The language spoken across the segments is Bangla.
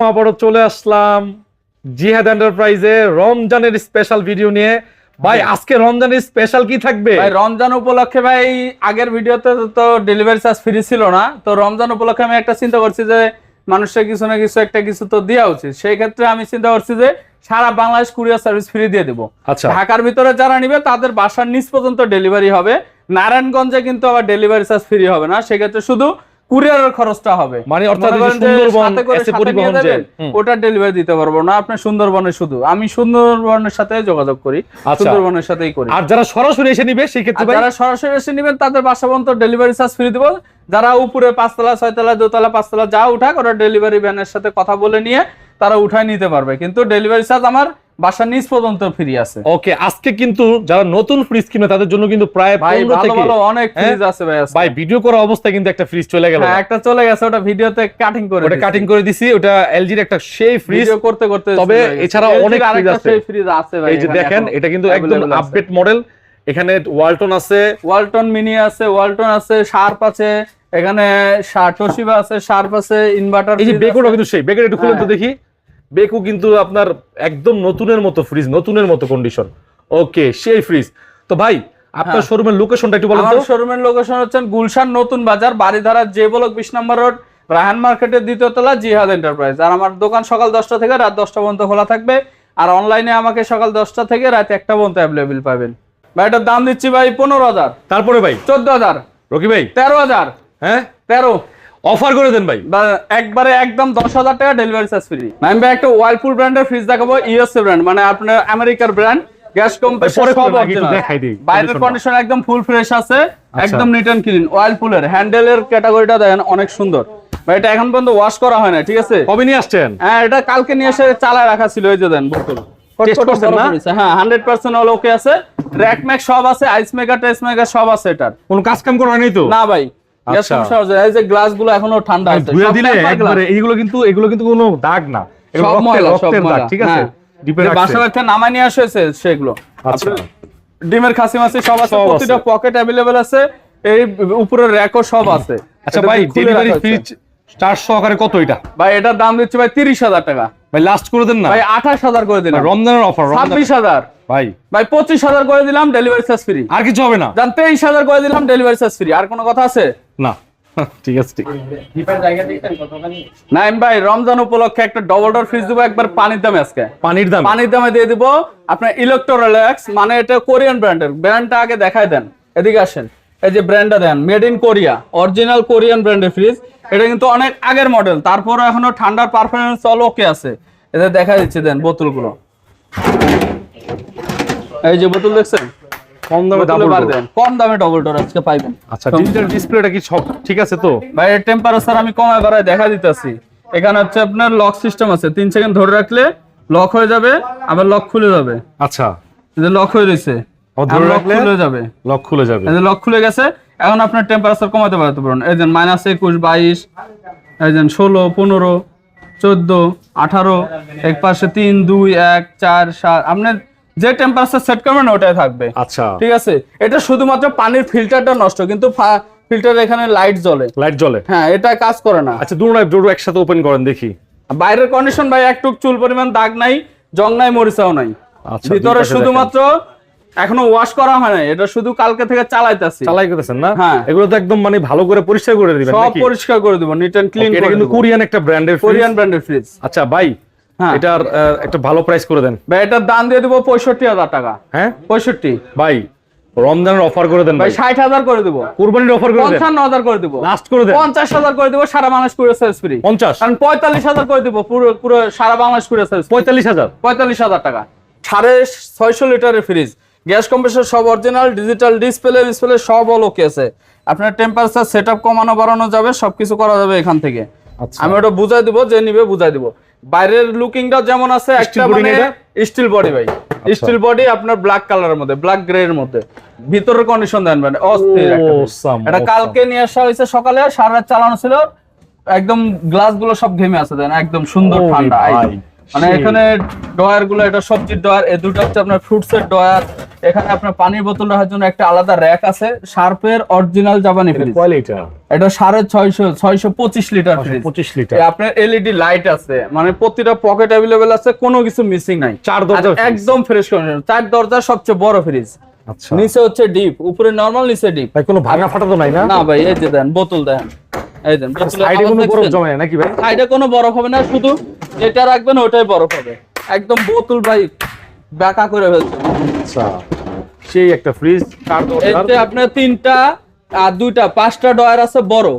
আবারও চলে আসলাম। জিহাদ এন্টারপ্রাইজে রমজানের স্পেশাল ভিডিও নিয়ে। ভাই আজকে রমজানের স্পেশাল কি থাকবে? ভাই রমজান উপলক্ষে ভাই আগের ভিডিওতে তো ডেলিভারি চার্জ ফ্রি ছিল না। তো রমজান উপলক্ষে আমি একটা চিন্তা করছি যে মানুষের কিছু না কিছু একটা কিছু তো দেওয়া উচিত। সেই ক্ষেত্রে আমি চিন্তা করছি যে সারা বাংলাদেশ কুরিয়ার সার্ভিস ফ্রি দিয়ে দেবো। আচ্ছা। ঢাকার ভিতরে যারা নিবে তাদের বাসার নিচ পর্যন্ত ডেলিভারি হবে। নারায়ণগঞ্জে কিন্তু আবার ডেলিভারি চার্জ ফ্রি হবে না। সেক্ষেত্রে শুধু কুরিয়ারের খরচটা হবে। মানে অর্থাৎ সুন্দরবন পরিবহন। ওটা ডেলিভারি দিতে পারব না। আপনি সুন্দরবনে শুধু আমি সুন্দরবনের সাথে যোগাযোগ করি আচ্ছা। সুন্দরবনের সাথেই করি। আর যারা সরাসরি এসে নিবে সেই ক্ষেত্রে যারা সরাসরি এসে নেবেন তাদের বাসা পর্যন্ত ডেলিভারি চার্জ ফ্রি দেবো। যারা উপরে পাঁচতলা ছয়তলা দোতলা পাঁচতলা যা উঠাক ওরা ডেলিভারি ভ্যানের সাথে কথা বলে নিয়ে তারা উঠায় নিতে পারবে। কিন্তু ডেলিভারি চার্জ আমার বাসার নিচ পর্যন্ত ফ্রি আছে। ওকে আজকে কিন্তু যারা নতুন ফ্রিজ কিনে তাদের জন্য কিন্তু প্রায় ভাই 15 ভালো থেকে ভালো অনেক হ্যাঁ? ফ্রিজ আছে ভাই ভাই ভিডিও করা অবস্থায় কিন্তু একটা ফ্রিজ চলে গেল। হ্যাঁ একটা চলে গেছে ওটা ভিডিওতে কাটিং করে ওটা কাটিং করে দিছি ওটা এলজির একটা সেই ফ্রিজ করতে করতে তবে র অনেক ফ্রিজ আছে। সেই ফ্রিজ আছে ভাই এই যে দেখেন এটা কিন্তু একদম আপডেট মডেল এখানে ওয়ালটন আছে। ওয়ালটন মিনি আছে ওয়ালটন আছে শার্প আছে এখানে তোশিবা আছে শার্প আছে ইনভার্টার এই যে কিন্তু সেই। বেকের একটু খুলেন তো হ্যাঁ। দেখি। বেকু কিন্তু আপনার একদম নতুনের মতো ফ্রিজ নতুনের মতো কন্ডিশন ওকে সেই ফ্রিজ তো ভাই আপনার হ্যাঁ। শোরুমের লোকেশনটা একটু বলেন তো। শোরুমের লোকেশন হচ্ছে গুলশান নতুন বাজার বাড়িধারা যে ব্লক বিশ নম্বর রোড রাহান মার্কেটের দ্বিতীয় তলা জিহাদ এন্টারপ্রাইজ আর আমার দোকান সকাল দশটা থেকে রাত দশটা পর্যন্ত খোলা থাকবে। আর অনলাইনে আমাকে সকাল দশটা থেকে রাত একটা পর্যন্ত অ্যাভেলেবেল পাবেন। ভাই এটার দাম দিচ্ছি ভাই পনেরো হাজার। তারপরে ভাই? চোদ্দ হাজার। রকি ভাই? তেরো হাজার। হ্যাঁ? তেরো। অফার করে দেন ভাই। একবারে একদম দশ হাজার টাকা ডেলিভারি চার্জ ফ্রি ভাই একটা ওয়াইলপুল ব্র্যান্ডের ফ্রিজ দেখাবো ইউএসএ ব্র্যান্ড মানে আপনার আমেরিকার ব্র্যান্ড গ্যাস বাইরের কন্ডিশন একদম ফুল ফ্রেশ আছে আচ্ছা। একদম নিট অ্যান্ড ক্লিন হ্যান্ডেলের ক্যাটাগরিটা দেখেন অনেক সুন্দর। ভাই এটা এখন পর্যন্ত ওয়াশ করা হয় না ঠিক আছে? কবে নিয়ে আসছেন? হ্যাঁ এটা কালকে নিয়ে এসে চালায় রাখা ছিল এই যে দেন বোতল। করছেন না? হ্যাঁ হান্ড্রেড পার্সেন্ট অল ওকে আছে। র্যাক ম্যাক সব আছে আইস মেকার টেস্ট মেকার সব আছে এটার। কোনো কাজ কাম করা তো? না ভাই গ্যাস আচ্ছা। সমস্যা হচ্ছে এই যে গ্লাস এখনও ঠান্ডা আছে ধুয়ে দিলে একবারে এইগুলো কিন্তু এগুলো কিন্তু কোনো দাগ না। এগুলো রক্তের- ময়লা, সব রক্তের দাগ ঠিক আছে? হ্যাঁ। ডিপে রাখছে। বাসা বাড়িতে নামাই নিয়ে সেগুলো। আচ্ছা। ডিমের খাসি মাছি সব আছে প্রতিটা পকেট আছে এই উপরের র্যাকও সব আছে। আচ্ছা ভাই ডেলিভারি কত এটা? ভাই এটার দাম দিচ্ছে ভাই তিরিশ হাজার টাকা। ভাই লাস্ট করে দেন না। ভাই আঠাশ হাজার করে দিলাম। রমজানের অফার ছাব্বিশ হাজার। ভাই। ভাই পঁচিশ হাজার করে দিলাম ডেলিভারি চার্জ ফ্রি আর কিছু হবে না। জান তেইশ হাজার করে দিলাম ডেলিভারি চার্জ ফ্রি আর কোনো কথা আছে? না। ঠিক আছে ঠিক। নাইম ভাই রমজান উপলক্ষে একটা ডবল ডোর ফ্রিজ দেবো একবার পানির দামে আজকে। পানির দাম? পানির দামে দিয়ে দিব। আপনার ইলেকট্রোরিল্যাক্স মানে এটা কোরিয়ান ব্র্যান্ডের ব্র্যান্ডটা আগে দেখাই দেন। এদিকে আসেন। এই যে ব্র্যান্ডটা দেন made in Korea original Korean ব্র্যান্ডের ফ্রিজ এটা কিন্তু অনেক আগের মডেল তারপরে এখনও ঠান্ডার পারফরমেন্স অল ওকে আছে। এটা দেখা দিচ্ছে দেন বোতলগুলো। এই যে বোতল দেখছেন? কম দামে ডাবল কম দামে ডবল ডোর আজকে পাইবেন। আচ্ছা ডিজিটাল ডিসপ্লেটা কি সব ঠিক আছে তো? ভাই এর টেম্পারেচার আমি কমায় বাড়ায় দেখা দিতেছি। এখানে হচ্ছে আপনার লক সিস্টেম আছে। তিন সেকেন্ড ধরে রাখলে লক হয়ে যাবে আবার লক খুলে যাবে। আচ্ছা। যে লক হয়ে রয়েছে ধরে রাখলে? খুলে যাবে। লক খুলে যাবে। লক খুলে গেছে এখন আপনার টেম্পারেচার কমাতে পারতে পারেন এই যে মাইনাস একুশ বাইশ এই যে ষোলো পনেরো চোদ্দ আঠারো এক পাশে তিন দুই এক চার সাত আপনার যে টেম্পারেচার সেট করবেন ওটাই থাকবে। আচ্ছা। ঠিক আছে? এটা শুধুমাত্র পানির ফিল্টারটা নষ্ট কিন্তু ফিল্টার এখানে লাইট জ্বলে। লাইট জ্বলে? হ্যাঁ এটা কাজ করে না। আচ্ছা দুটো দুটো একসাথে ওপেন করেন দেখি। বাইরের কন্ডিশন ভাই একটু চুল পরিমাণ দাগ নাই জং নাই মরিচাও নাই। আচ্ছা ভিতরে শুধুমাত্র এখনও ওয়াশ করা হয় না এটা শুধু কালকে থেকে চালাইতেছি। চালাই করতেছেন না? হ্যাঁ। এগুলো তো একদম মানে ভালো করে পরিষ্কার করে দিবেন সব পরিষ্কার করে দিব নিট এন্ড ক্লিন এটা কিন্তু কোরিয়ান একটা ব্র্যান্ডের কোরিয়ান ব্র্যান্ডের ফ্রিজ আচ্ছা ভাই হ্যাঁ। এটার একটা ভালো প্রাইস করে দেন। ভাই এটার দাম দিয়ে দিব পঁয়ষট্টি হাজার টাকা। হ্যাঁ? পঁয়ষট্টি। ভাই রমজানের অফার করে দেন ভাই ভাই। ষাট হাজার করে দিব। কুরবানির অফার করে দেন। পঞ্চান্ন হাজার করে দিব। লাস্ট করে দেন। পঞ্চাশ হাজার করে দিব সারা বাংলাদেশ করে সার্ভিস ফ্রি পঞ্চাশ? কারণ পঁয়তাল্লিশ হাজার করে দিব পুরো পুরো সারা বাংলাদেশ পঁয়তাল্লিশ হাজার? পঁয়তাল্লিশ হাজার টাকা। সাড়ে ছয়শো লিটারের ফ্রিজ গ্যাস কম্প্রেসর সব অরিজিনাল ডিজিটাল ডিসপ্লে ডিসপ্লে সব অল ওকে আছে। আপনার টেম্পারেচার সেট আপ কমানো বাড়ানো যাবে সবকিছু করা যাবে এখান থেকে। আচ্ছা। আমি ওটা বুঝাই দিব যে নিবে বুঝাই দিব। বাইরের লুকিংটা যেমন আছে একটা মানে স্টিল বডি ভাই। স্টিল বডি আপনার ব্ল্যাক কালারের মধ্যে ব্ল্যাক গ্রে এর মধ্যে। ভিতরের কন্ডিশন দেন মানে অস্থির। এটা কালকে নিয়ে আসা হয়েছে সকালে সারা চালানো ছিল একদম গ্লাসগুলো সব ঘেমে আছে দেন একদম সুন্দর ঠান্ডা। মানে এখানে ডয়ারগুলো এটা সবজির ডয়ার এই দুটো হচ্ছে আপনার ফ্রুটস এর ডয়ার এখানে আপনার পানির বোতল রাখার জন্য একটা আলাদা র্যাক আছে শার্পের অরিজিনাল জাপানি ফ্রিজ এটা সাড়ে ছয়শো ছয়শো পঁচিশ লিটার ফ্রিজ পঁচিশ লিটার। আপনার এলইডি লাইট আছে মানে প্রতিটা পকেট অ্যাভেলেবেল আছে কোনো কিছু মিসিং নাই। চার দরজা একদম ফ্রেশ কন্ডিশন চার দরজার সবচেয়ে বড় ফ্রিজ আচ্ছা। নিচে হচ্ছে ডিপ উপরে নরমাল নিচে ডিপ ভাই কোনো ভাঙা ফাটা তো নাই না? না ভাই এই যে দেন বোতল দেন। এই দেন সাইডে কোনো বরফ জমে নাকি ভাই? সাইডে কোনো বরফ হবে না শুধু যেটা রাখবেন ওটাই বরফ হবে। একদম বোতল ভাই ব্যাকা করে ফেলছে আচ্ছা সেই একটা ফ্রিজ এতে আপনার তিনটা আর দুইটা পাঁচটা ডয়ার আছে বড়।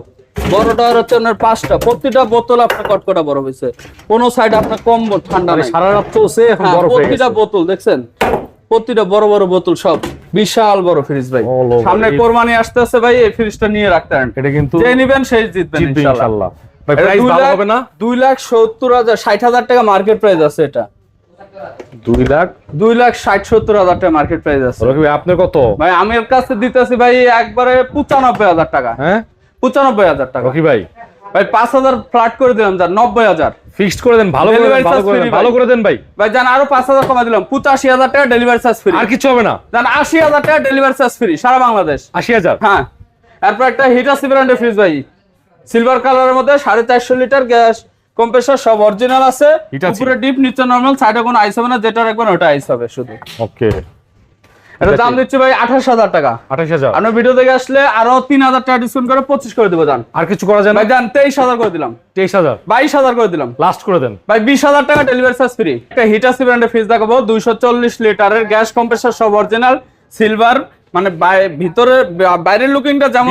বড় ডয়ার হচ্ছে আপনার পাঁচটা। প্রতিটা বোতল আপনার কটকটা বড় হয়েছে কোন সাইড আপনার কম ঠান্ডা নাই। সারা রাত চলছে এখন বরফ হয়ে প্রতিটা বোতল দেখছেন? প্রতিটা বড় বড় বোতল সব বিশাল বড় ফ্রিজ ভাই। সামনে কোরবানি আসতে আছে ভাই এই ফ্রিজটা নিয়ে রাখতে পারেন এটা কিন্তু যে নিবেন সেই জিতবেন ইনশাআল্লাহ ভাই প্রাইস ভালো হবে না? দুই লাখ সত্তর হাজার ষাট হাজার টাকা মার্কেট প্রাইস আছে এটা। দুই লাখ? দুই লাখ ষাট সত্তর হাজার টাকা মার্কেট প্রাইস আছে। রকি ভাই আপনার কত? ভাই আমার কাছে দিতেছি ভাই একবারে পঁচানব্বই হাজার টাকা। হ্যাঁ? পঁচানব্বই হাজার টাকা। রকি ভাই? ভাই পাঁচ হাজার ফ্ল্যাট করে দিলাম যার নব্বই হাজার। ফিক্সড করে দেন ভালো করে ভালো করে ভালো। করে দেন ভাই। ভাই জান আরও পাঁচ হাজার কমা দিলাম পঁচাশি হাজার টাকা ডেলিভারি চার্জ ফ্রি আর কিছু হবে না। জান আশি হাজার টাকা ডেলিভারি চার্জ ফ্রি সারা বাংলাদেশ। আশি হাজার। হ্যাঁ। এরপর একটা হিটাসি ব্র্যান্ডের ফ্রিজ ভাই। সিলভার কালারের মধ্যে সাড়ে চারশো লিটার গ্যাস কম্প্রেসার সব অরিজিনাল আছে। উপরে ডিপ নিচে নর্মাল সাইডে কোনো আইস হবে না যেটা রাখবেন ওটা আইস হবে শুধু। ওকে এটা দাম দিচ্ছি ভাই আঠাশ হাজার টাকা। আঠাশ হাজার। আপনার ভিডিও দেখে আসলে আরও তিন হাজার টাকা ডিসকাউন্ট করে পঁচিশ করে দেবো জান। আর কিছু করা যায় না? তেইশ হাজার করে দিলাম। তেইশ হাজার? বাইশ হাজার করে দিলাম। লাস্ট করে দেন। ভাই বিশ হাজার টাকা ডেলিভারি চার্জ ফ্রি একটা হিটাসি ব্র্যান্ডের ফ্রিজ দেখাবো দুইশো চল্লিশ লিটারের গ্যাস কম্প্রেসার সব অরিজিনাল সিলভার মানে ভিতরে বাইরের লুকিংটা যেমন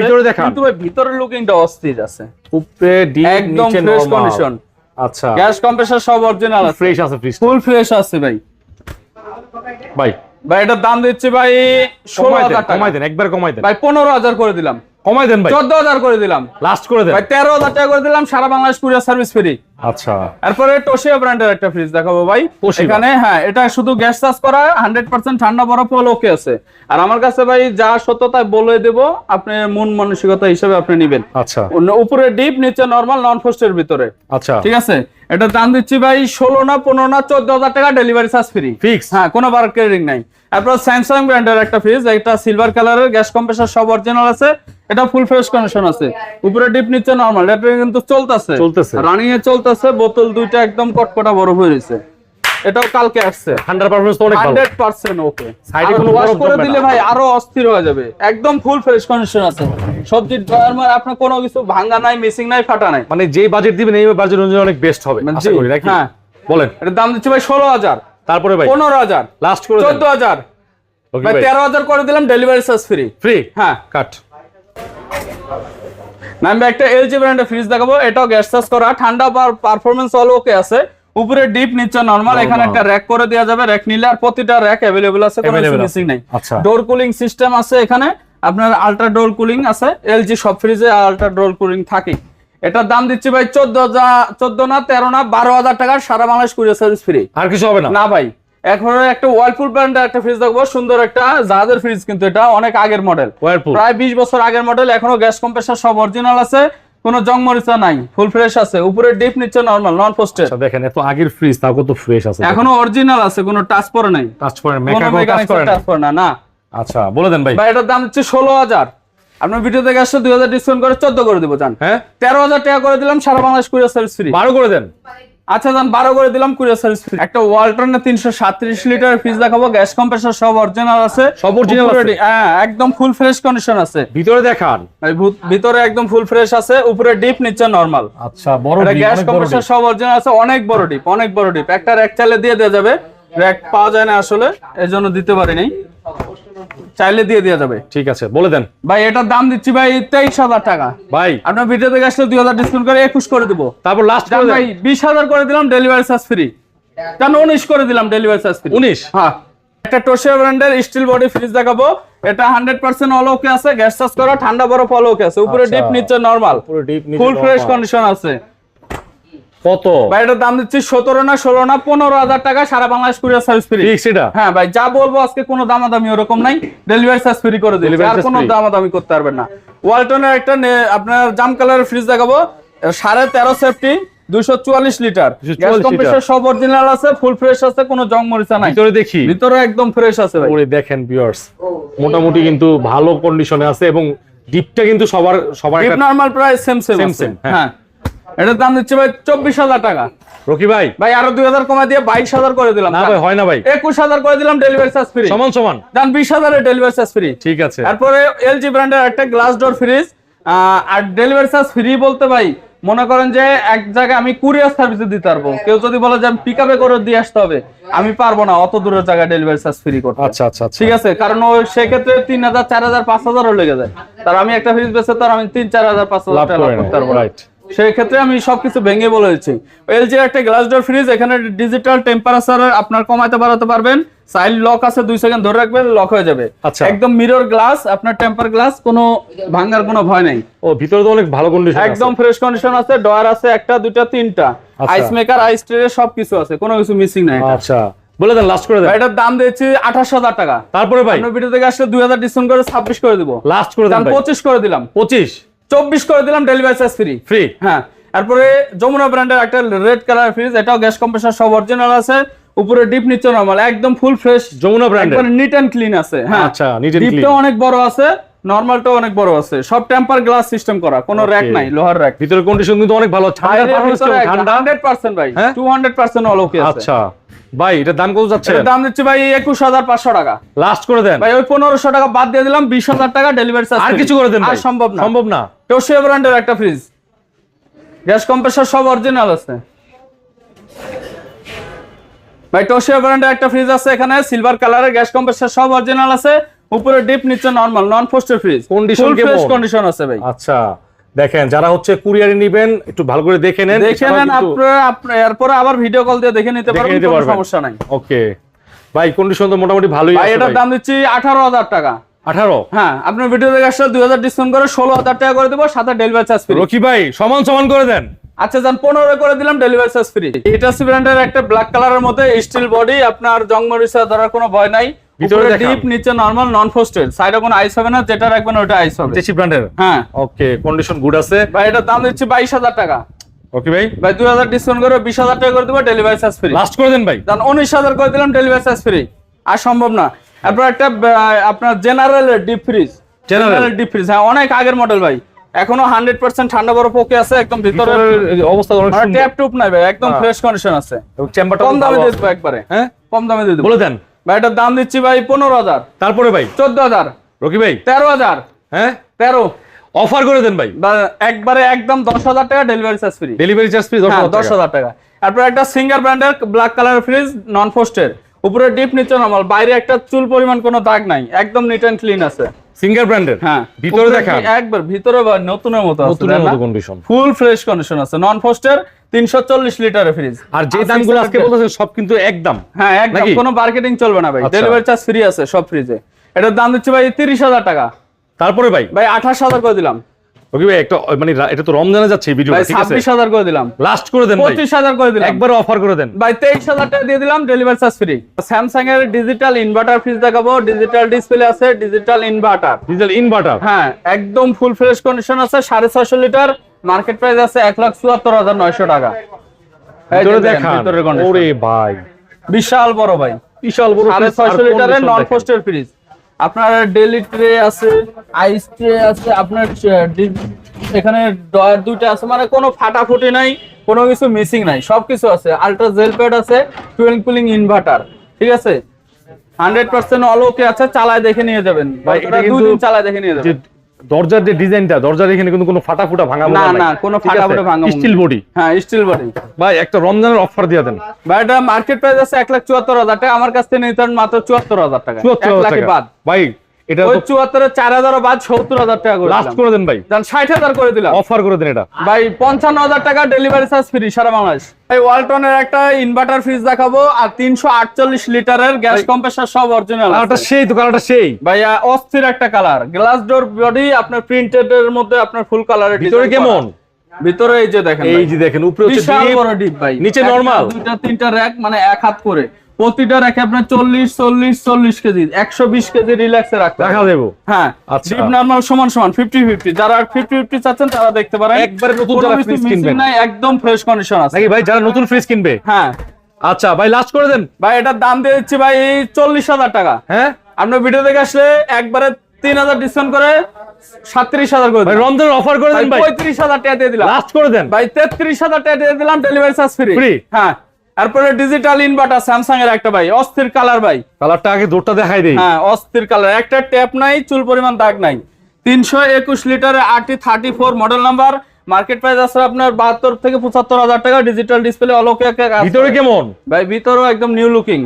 ভিতরে। কিন্তু ভাই ভিতরের লুকিংটা অস্থির আছে। উপরে একদম ফ্রেশ কন্ডিশন আচ্ছা। গ্যাস কম্প্রেসার সব অরিজিনাল ফ্রেশ আছে ফ্রিজ ফুল ফ্রেশ আছে ভাই। ভাই ভাই এটার দাম দিচ্ছি ভাই ষোলো হাজার কমাই দেন একবার কমাই দেন। ভাই পনেরো হাজার করে দিলাম। কমাই দেন ভাই। চোদ্দ হাজার করে দিলাম। লাস্ট করে দেন। ভাই তেরো হাজার টাকা করে দিলাম সারা বাংলাদেশ কুরিয়ার সার্ভিস ফ্রি আচ্ছা। টোশিয়া ব্র্যান্ডের একটা ফ্রিজ দেখাবো ভাই। এখানে হ্যাঁ এটা শুধু গ্যাস চার্জ করা হান্ড্রেড পার্সেন্ট ঠান্ডা বরফ হলে ওকে আছে। আর আমার কাছে ভাই যা সত্যতা বলে দেব আপনি মন মানসিকতা হিসেবে আপনি নেবেন। আচ্ছা। উপরে ডিপ নিচে নর্মাল নন ফোস্টের ভিতরে। আচ্ছা। ঠিক আছে? এটা দাম দিচ্ছি ভাই ষোলো না পনেরো না চোদ্দ হাজার টাকা ডেলিভারি চার্জ ফ্রি ফিক্স হ্যাঁ কোনো বার ক্রেডিং নাই। তারপর স্যামসাং ব্র্যান্ডের একটা ফ্রিজ একটা সিলভার কালারের গ্যাস কম্প্রেসার সব অরিজিনাল আছে। এটা ফুল ফ্রেশ কন্ডিশন আছে। উপরে ডিপ নিচে নরমাল এটা কিন্তু চলতেছে। চলতেছে। রানিং এ চলতেছে বোতল দুইটা একদম কটকটা বড় হয়ে রয়েছে। এটাও কালকে আসছে। ঠান্ডার পারফরমেন্স তো অনেক ভালো। হান্ড্রেড পার্সেন্ট ওকে Side এ কোনো ওয়াশ করে দিলে ভাই আরও অস্থির হয়ে যাবে। একদম ফুল ফ্রেশ কন্ডিশন আছে। সবজির ড্রয়ার মার আপনার কোনো কিছু ভাঙা নাই মিসিং নাই ফাটা নাই। মানে যে বাজেট দিবেন এই বাজেট অনুযায়ী অনেক বেস্ট হবে। মানে আশা করি নাকি? হ্যাঁ। বলেন। এটার দাম দিচ্ছি ভাই ষোলো হাজার। তারপরে ভাই? পনেরো হাজার। লাস্ট করে দেন। চোদ্দ হাজার। ওকে ভাই ভাই তেরো হাজার করে দিলাম ডেলিভারি চার্জ ফ্রি ফ্রি হ্যাঁ। কাট না আমি একটা এলজি ব্র্যান্ডের ফ্রিজ দেখাবো। এটাও গ্যাস চার্জ করা। ঠান্ডা পারফরমেন্স অল ওকে আছে। উপরে ডিপ নিচে নরমাল এখানে একটা র্যাক করে দেওয়া যাবে। র্যাক নিলে আর প্রতিটা র্যাক অ্যাভেলেবল আছে কোনো মিসিং নাই। আচ্ছা। ডোর কুলিং সিস্টেম আছে এখানে। আপনার আল্ট্রা ডোর কুলিং আছে। এলজি সব ফ্রিজে আল্ট্রা ডোর কুলিং থাকে এটার দাম দিচ্ছি ভাই চোদ্দ চোদ্দ না তেরো না বারো হাজার টাকা সারা বাংলাদেশ কুরিয়ার সার্ভিস ফ্রি আর কিছু হবে না? না ভাই এখন একটা ওয়ার্লপুল ব্র্যান্ডের একটা ফ্রিজ দেখব সুন্দর একটা জাহাজের ফ্রিজ কিন্তু এটা অনেক আগের মডেল প্রায় বিশ বছর আগের মডেল এখনও গ্যাস কম্প্রেসার সব অরিজিনাল আছে কোনো জং মরিচা নাই ফুল ফ্রেশ আছে উপরে ডিপ নিচে নরমাল নন আচ্ছা দেখেন এত আগের ফ্রিজ তাও কত ফ্রেশ আছে এখনও অরিজিনাল আছে কোনো টাচ পরে নাই। টাচ মেকানিক্স করেন টাচ পরে না না। আচ্ছা বলে দেন ভাই। ভাই এটার দাম হচ্ছে ষোলো হাজার। আপনার ভিডিও থেকে আসলে দুই হাজার ডিসকাউন্ট করে চোদ্দ করে দিব জান। হ্যাঁ? তেরো হাজার টাকা করে দিলাম সারা বাংলাদেশ কুরিয়ার সার্ভিস ফ্রি বারো করে দেন। আচ্ছা জান বারো করে দিলাম কুরিয়ার সার্ভিস ফ্রি একটা ওয়ালটনের তিনশো সাতত্রিশ লিটার ফ্রিজ দেখাবো গ্যাস কম্প্রেসার সব অরিজিনাল আছে। সব উপরে হ্যাঁ একদম ফুল ফ্রেশ কন্ডিশন আছে। ভিতরে দেখান। ভিতরে একদম ফুল ফ্রেশ আছে উপরে ডিপ নিচে নরমাল আচ্ছা বড় গ্যাস অনেক কম্প্রেসার সব অরিজিনাল আছে অনেক বড় ডিপ অনেক বড় ডিপ একটা এক চালে দিয়ে দেওয়া যাবে। র্যাক পাওয়া যায় না আসলে এর জন্য দিতে পারি নাই চাইলে দিয়ে দেওয়া যাবে। ঠিক আছে বলে দেন। ভাই এটার দাম দিচ্ছি ভাই তেইশ হাজার টাকা। ভাই। আপনার ভিডিও থেকে আসলে দুই হাজার ডিসকাউন্ট করে একুশ করে দিব। তারপর লাস্ট ভাই বিশ হাজার করে দিলাম ডেলিভারি চার্জ ফ্রি জান উনিশ করে দিলাম ডেলিভারি চার্জ ফ্রি উনিশ? হ্যাঁ। একটা টোশিয়া ব্র্যান্ডের স্টিল বডি ফ্রিজ দেখাবো। এটা হান্ড্রেড পার্সেন্ট অল ওকে আছে গ্যাস চার্জ করা ঠান্ডা বরফ অল ওকে আছে। উপরে আচ্ছা। ডিপ নিচে নরমাল পুরো ডিপ ফুল ফ্রেশ কন্ডিশন আছে। কত? ভাই এটার দাম দিচ্ছি সতেরো না ষোলো না পনেরো হাজার টাকা সারা বাংলাদেশ কুরিয়ার সার্ভিস ফ্রি এটা? হ্যাঁ ভাই যা বলব আজকে কোনো দামাদামি ওরকম নাই। ডেলিভারি চার্জ ফ্রি করে দিচ্ছি। আর কোনো। দামাদামি করতে পারবেন না। ওয়ালটনের একটা আপনার জাম কালারের ফ্রিজ দেখাবো। সাড়ে তেরো সেফটি দুশো চুয়াল্লিশ লিটার। 244 গ্যাস কম্প্রেসার সব অরিজিনাল আছে ফুল ফ্রেশ আছে কোনো জং মরিচা নাই। ভিতরে দেখি। ভিতরে একদম ফ্রেশ আছে ভাই। দেখেন ভিউয়ার্স মোটামুটি কিন্তু ভালো কন্ডিশনে আছে এবং ডিপটা কিন্তু সবার সবার normal price same same Same, same, হ্যাঁ। এটার দাম দিচ্ছে ভাই চব্বিশ হাজার টাকা। রকি ভাই। ভাই আরও দুই হাজার কমা দিয়ে বাইশ হাজার করে দিলাম। না ভাই হয় না ভাই। একুশ হাজার করে দিলাম ডেলিভারি চার্জ ফ্রি সমান সমান। দাম বিশ হাজারের ডেলিভারি চার্জ ফ্রি ঠিক আছে। তারপরে এলজি ব্র্যান্ডের একটা গ্লাস ডোর ফ্রিজ আর ডেলিভারি চার্জ ফ্রি বলতে ভাই মনে করেন যে এক জায়গায় আমি কুরিয়ার সার্ভিসে দিতে পারব। কেউ যদি বলে যে আমি পিক করে দিয়ে আসতে হবে আমি পারব না। অত দূরের জায়গায় ডেলিভারি চার্জ ফ্রি করতে। আচ্ছা আচ্ছা আচ্ছা। ঠিক আছে? কারণ ও সেক্ষেত্রে তিন হাজার চার হাজার পাঁচ হাজারও লেগে যায়। তার আমি একটা ফ্রিজ বেচে তার আমি তিন চার হাজার পাঁচ হাজার টাকা করতে পারব রাইট সেই ক্ষেত্রে আমি সবকিছু ভেঙে বলে দিচ্ছি। এলজি একটা গ্লাস ডোর ফ্রিজ এখানে ডিজিটাল টেম্পারেচার আপনার কমাতে বাড়াতে পারবেন। সাইড লক আছে দুই সেকেন্ড ধরে রাখবেন লক হয়ে যাবে। আচ্ছা। একদম মিরর গ্লাস আপনার টেম্পার গ্লাস কোনো ভাঙার কোনো ভয় নাই। ও ভিতরে তো অনেক ভালো কন্ডিশন একদম ফ্রেশ কন্ডিশন আছে ডয়ার আছে একটা দুইটা তিনটা। আইস মেকার আইস ট্রে সবকিছু আছে কোনো কিছু মিসিং নাই আচ্ছা। বলে দেন লাস্ট করে দেন। এটার দাম দিয়েছি আঠাশ হাজার টাকা। তারপরে ভাই? আপনার ভিডিও থেকে আসলে দুই হাজার ডিসকাউন্ট করে ছাব্বিশ করে দিব। লাস্ট করে দেন পঁচিশ করে দিলাম। পঁচিশ? চব্বিশ করে দিলাম ডেলিভারি চার্জ ফ্রি ফ্রি হ্যাঁ তারপরে যমুনা ব্র্যান্ডের একটা রেড কালার ফ্রিজ এটাও গ্যাস কম্প্রেসার সব অরিজিনাল আছে। উপরে ডিপ নিচে নরমাল একদম ফুল ফ্রেশ যমুনা ব্র্যান্ডের একবার নিট এন্ড ক্লিন আছে হ্যাঁ। আচ্ছা, ডিপটা। অনেক বড় আছে। নরমালটাও অনেক বড় আছে। সব টেম্পার গ্লাস সিস্টেম করা কোনো র‍্যাক নাই লোহার র‍্যাক ভিতরে কন্ডিশন কিন্তু অনেক ভালো ঠান্ডা? performance 100% ভাই হ্যাঁ? 200% অল ওকে আছে। আচ্ছা। ভাই এটার দাম কত যাচ্ছে? এটার দাম দিচ্ছি ভাই 21500 টাকা। লাস্ট করে দেন। ভাই ওই 1500 টাকা বাদ দিয়ে দিলাম 20000 টাকা ডেলিভারি চার্জ আর কিছু করে দেন আর সম্ভব না। সম্ভব না। টোশিয়া ব্র্যান্ডের একটা ফ্রিজ গ্যাস কম্প্রেসার সব অরিজিনাল আছে। ভাই টোশিয়া ব্র্যান্ডের একটা ফ্রিজ আছে এখানে সিলভার কালারের গ্যাস কম্প্রেসার সব অরিজিনাল আছে। উপরে ডিপ নিচে নরমাল নন ফোস্টের ফ্রিজ কেমন? ফ্রেশ কন্ডিশন আছে ভাই। আচ্ছা দেখেন যারা হচ্ছে কুরিয়ারে নিবেন একটু ভালো করে দেখে নেন। দেখে নেন আপনারা এরপরে আবার ভিডিও কল দিয়ে দেখে নিতে পারবেন কোনো সমস্যা নাই। ওকে ভাই কন্ডিশন তো মোটামুটি ভালোই আছে ভাই। এটার দাম দিচ্ছি আঠারো হাজার টাকা। আঠারো? হ্যাঁ আপনার ভিডিও দেখে আসলে দুই হাজার ডিসকাউন্ট করে ষোলো হাজার টাকা করে দেবো সাথে ডেলিভারি চার্জ ফ্রি রকি ভাই সমান সমান করে দেন। আচ্ছা যান পনেরো করে দিলাম ডেলিভারি চার্জ ফ্রি ইটাসি ব্র্যান্ডের একটা ব্ল্যাক কালারের মধ্যে স্টিল বডি আপনার জং মরিচা ধরার কোনো ভয় নাই। ভিতরে ডিপ নিচে নরমাল নন ফোস্টেড সাইডে কোনো আইস হবে না যেটা রাখবেন ওটা আইস হবে। দেশি ব্র্যান্ডের হ্যাঁ। ওকে কন্ডিশন গুড আছে। ভাই এটার দাম দিচ্ছি বাইশ হাজার টাকা। ওকে ভাই। ভাই দুই হাজার ডিসকাউন্ট করে বিশ হাজার টাকা করে দেবো ডেলিভারি চার্জ ফ্রি লাস্ট করে দেন ভাই। দেন উনিশ হাজার করে দিলাম ডেলিভারি চার্জ ফ্রি আর সম্ভব না। তারপর একটা আপনার general deep fridge general deep fridge হ্যাঁ অনেক আগের মডেল ভাই। এখনও হান্ড্রেড পার্সেন্ট ঠান্ডা বরফ ওকে আছে একদম ভিতরে অবস্থা অনেক সুন্দর। ট্যাপ টুপ নাই ভাই একদম হ্যাঁ। ফ্রেশ কন্ডিশন আছে। চেম্বারটা কম দামে দেবো একবারে। হ্যাঁ? কম দামে দিয়ে দেবো। বলে দেন। ভাই এটার দাম দিচ্ছি ভাই পনেরো হাজার। তারপরে ভাই? চোদ্দ হাজার। রকি ভাই? তেরো হাজার। হ্যাঁ? তেরো। অফার করে দেন ভাই। বা একবারে একদম দশ হাজার টাকা delivery charge free delivery charge free হ্যাঁ দশ দশ হাজার টাকা। তারপর একটা সিঙ্গার ব্র্যান্ডের ব্ল্যাক কালার ফ্রিজ নন ফোস্টের উপরে ডিপ নিচে নর্মাল বাইরে একটা চুল পরিমাণ কোনো দাগ নাই। একদম নিট অ্যান্ড ক্লিন আছে। সিঙ্গার ব্র্যান্ডের হ্যাঁ। ভিতরে দেখা। একবার ভিতরে বা নতুনের মতো আছে নতুনের মতো কন্ডিশন ফুল ফ্রেশ কন্ডিশন আছে। নন ফোস্টের তিনশো চল্লিশ লিটারের ফ্রিজ আর যে দামগুলো আজকে বলতেছেন সব কিন্তু একদম। হ্যাঁ একদম। কোনো মার্কেটিং চলবে না ভাই। আচ্ছা। ডেলিভারি চার্জ ফ্রি আছে সব ফ্রিজে এটার দাম দিচ্ছি ভাই তিরিশ হাজার টাকা। তারপরে ভাই? ভাই আঠাশ হাজার করে দিলাম। ওকে ভাই একটা মানে এটা তো রমজানে যাচ্ছে ভিডিও ঠিক আছে? ছাব্বিশ হাজার করে দিলাম। লাস্ট করে দেন ভাই। পঁচিশ হাজার করে দিলাম। একবার অফার করে দেন। ভাই তেইশ হাজার টাকা দিয়ে দিলাম ডেলিভারি চার্জ ফ্রি স্যামসাং এর ডিজিটাল ইনভার্টার ফ্রিজ দেখাবো। ডিজিটাল ডিসপ্লে আছে ডিজিটাল ইনভার্টার ডিজেল ইনভার্টার হ্যাঁ একদম ফুল ফ্রেশ কন্ডিশন আছে সাড়ে ছয়শো লিটার মার্কেট প্রাইস আছে টাকা। ভিতরে। ওরে ভাই। বিশাল বড় ভাই। বিশাল বড় সাড়ে fridge, আর ছয়শো লিটারের condition নন। ফোস্টের ফ্রিজ আপনার ডেলি ট্রে আছে আইস ট্রে আছে আপনার এখানে ডয়ার দুইটা আছে মানে কোনো ফাটাফুটি নাই কোনো কিছু মিসিং নাই সব কিছু আছে। আলট্রা জেল প্যাড আছে টুয়েলভ কুলিং ইনভার্টার ঠিক আছে? হান্ড্রেড পার্সেন্ট অলোকে আছে চালায় দেখে নিয়ে যাবেন। ভাই, এটা দুই কিন্তু দিন চালায় দেখে নিয়ে যাবেন। দরজার যে ডিজাইনটা দরজার এখানে কিন্তু কোনো ফাটা ফুটা ভাঙা না না কোনো ফাটা ফুটা ভাঙা স্টিল বডি হ্যাঁ স্টিল বডি ভাই একটা রমজানের অফার দিয়ে দেন। ভাই এটা মার্কেট প্রাইস আছে এক লাখ চুয়াত্তর হাজার টাকা আমার কাছ থেকে নিতে মাত্র চুয়াত্তর হাজার টাকা। চুয়াত্তর হাজার টাকা। বাদ। ভাই এটা ওই চুয়াত্তরের চার হাজারও বাদ সত্তর হাজার টাকা করে লাস্ট করে দেন ভাই। ষাট হাজার করে দিলাম। অফার করে দেন এটা। ভাই পঞ্চান্ন হাজার টাকা ডেলিভারি চার্জ ফ্রি সারা বাংলাদেশ। এই ওয়ালটনের একটা ইনভার্টার ফ্রিজ দেখাবো আর তিনশো আটচল্লিশ লিটারের গ্যাস কম্প্রেসার সব অরিজিনাল কালারটা সেই তো কালারটা সেই। ভাই অস্থির একটা কালার গ্লাস ডোর বডি আপনার প্রিন্টেড এর মধ্যে আপনার ফুল কালারের ভিতরে কেমন? ভিতরে এই যে দেখেন এই যে দেখেন উপরে হচ্ছে ডিপ ভাই। নিচে নরমাল দুইটা তিনটা র‍্যাক মানে এক হাত করে। প্রতিটা রেখে আপনার চল্লিশ চল্লিশ চল্লিশ কেজি একশো বিশ কেজি রিল্যাক্সে রাখতে দেখা দেবো হ্যাঁ আচ্ছা। ডিপ নরমাল সমান সমান ফিফটি ফিফটি যারা ফিফটি ফিফটি চাচ্ছেন তারা দেখতে পারেন। একবারে নতুন যারা একদম ফ্রেশ কন্ডিশন আছে। নাকি ভাই যারা নতুন ফ্রিজ কিনবে? হ্যাঁ। আচ্ছা ভাই লাস্ট করে দেন। ভাই এটার দাম দিয়ে দিচ্ছি ভাই চল্লিশ হাজার টাকা। হ্যাঁ? আপনার ভিডিও দেখে আসলে একবারে তিন হাজার ডিসকাউন্ট করে সাতত্রিশ হাজার করে দিলাম। অফার করে দেন ভাই পঁয়ত্রিশ হাজার টাকা দিয়ে দিলাম। লাস্ট করে দেন। ভাই তেত্রিশ হাজার টাকা দিয়ে দিলাম ডেলিভারি চার্জ ফ্রি Free? হ্যাঁ। তারপরে ডিজিটাল ইনভার্টার স্যামসাং এর একটা ভাই অস্থির কালার ভাই। কালারটা আগে দূরটা দেখাই দেই। হ্যাঁ অস্থির কালার একটা ট্যাপ নাই চুল পরিমাণ দাগ নাই। তিনশো একুশ লিটারের RT thirty four model number market price আছে আপনার বাহাত্তর থেকে পঁচাত্তর হাজার টাকা। ডিজিটাল ডিসপ্লে অলোকে ভিতরে কেমন? ভাই ভিতরেও একদম নিউ লুকিং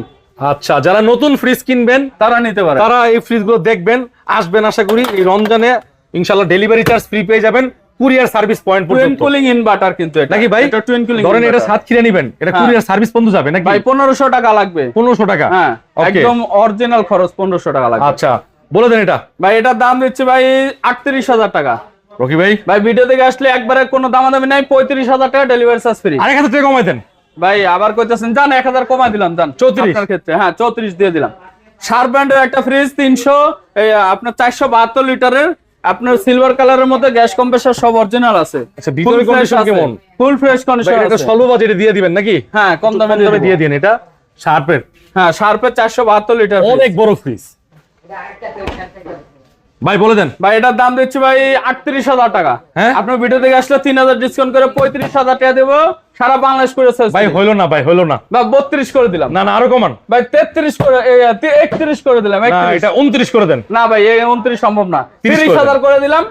আচ্ছা যারা নতুন ফ্রিজ কিনবেন তারা নিতে পারে। তারা এই ফ্রিজগুলো দেখবেন আসবেন আশা করি। এই রমজানে ইনশাল্লাহ ডেলিভারি চার্জ ফ্রি পেয়ে যাবেন। কুরিয়ার সার্ভিস পয়েন্ট পর্যন্ত। কুলিং ইনভার্টার কিন্তু এটা। নাকি ভাই? এটা টুইন কুলিং ধরেন এটা নিবেন এটা হ্যাঁ। কুরিয়ার সার্ভিস পর্যন্ত যাবে নাকি? ভাই পনেরোশো টাকা লাগবে। পনেরোশো টাকা? হ্যাঁ একদম অরিজিনাল খরচ পনেরোশো টাকা লাগবে। আচ্ছা বলে দেন এটা। ভাই এটার দাম দিচ্ছে ভাই আটত্রিশ হাজার টাকা। রকি ভাই? ভাই ভিডিও থেকে আসলে একবারে কোনো দামাদামি নাই পঁয়ত্রিশ হাজার টাকা ডেলিভারি চার্জ ফ্রি আরেক হাজার টাকা কমাই দেন। ভাই আবার কইতেছেন জান এক হাজার কমাই দিলাম জান 34 আপনার ক্ষেত্রে হ্যাঁ চৌত্রিশ দিয়ে দিলাম। শার্প ব্র্যান্ডের একটা ফ্রিজ তিনশো আপনার চারশো বাহাত্তর লিটারের আপনার সিলভার কালারের মধ্যে গ্যাস কম্প্রেসার সব অরিজিনাল আছে। আচ্ছা, ভিতরে condition কেমন? ফুল ফ্রেশ কন্ডিশন এটা স্বল্প বাজেটে দিয়ে দিবেন নাকি? হ্যাঁ কম দামে দামে দিয়ে দিন এটা শার্পের হ্যাঁ শার্পের চারশো বাহাত্তর লিটার অনেক বড় ফ্রিজ ভাই বলে দেন। ভাই এটার দাম দিচ্ছি ভাই আটত্রিশ হাজার টাকা। হ্যাঁ? আপনার ভিডিও থেকে আসলে তিন হাজার ডিসকাউন্ট করে পঁয়ত্রিশ হাজার টাকা দেবো। সারা বাংলাদেশ করে ভাই। হইল না ভাই হইল না। বা বত্রিশ করে দিলাম। না না আরও কমান। ভাই তেত্রিশ করে একত্রিশ করে দিলাম না এটা উনত্রিশ করে দেন। না ভাই এই উনত্রিশ সম্ভব না। 30 তিরিশ করে হাজার করে দিলাম